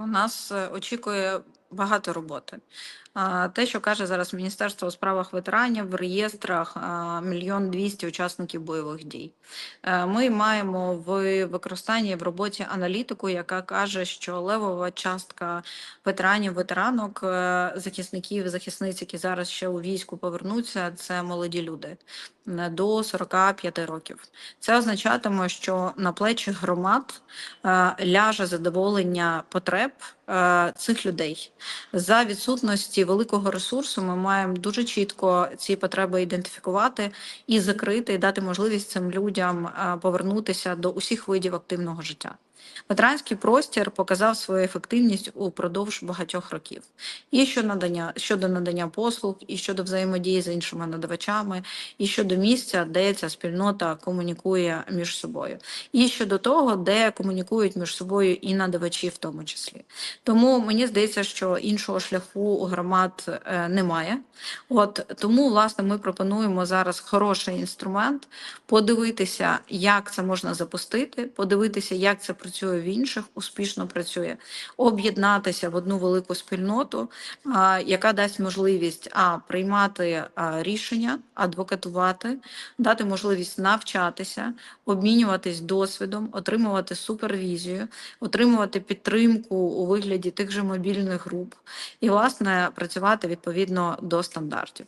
У нас е, очікує багато роботи. Те, що каже зараз Міністерство у справах ветеранів в реєстрах мільйон двісті учасників бойових дій. Е, Ми маємо в використанні в роботі аналітику, яка каже, що левова частка ветеранів, ветеранок, е, захисників, захисниць, які зараз ще у війську повернуться, це молоді люди е, до 45 років. Це означатиме, що на плечі громад ляже задоволення потреб цих людей. За відсутності великого ресурсу ми маємо дуже чітко ці потреби ідентифікувати і закрити, і дати можливість цим людям е, повернутися до усіх видів активного життя. Ветеранський простір показав свою ефективність упродовж багатьох років. І щодо надання щодо надання послуг, і щодо взаємодії з іншими надавачами, і щодо місця, де ця спільнота комунікує між собою, і щодо того, де комунікують між собою і надавачі, в тому числі. Тому мені здається, що іншого шляху у громад е, немає. От тому, власне, ми пропонуємо зараз хороший інструмент подивитися, як це можна запустити, подивитися, як це працює в інших, успішно працює, об'єднатися в одну велику спільноту, яка дасть можливість а приймати рішення, адвокатувати, дати можливість навчатися, обмінюватись досвідом, отримувати супервізію, отримувати підтримку у вигляді тих же мобільних груп і, власне, працювати відповідно до стандартів.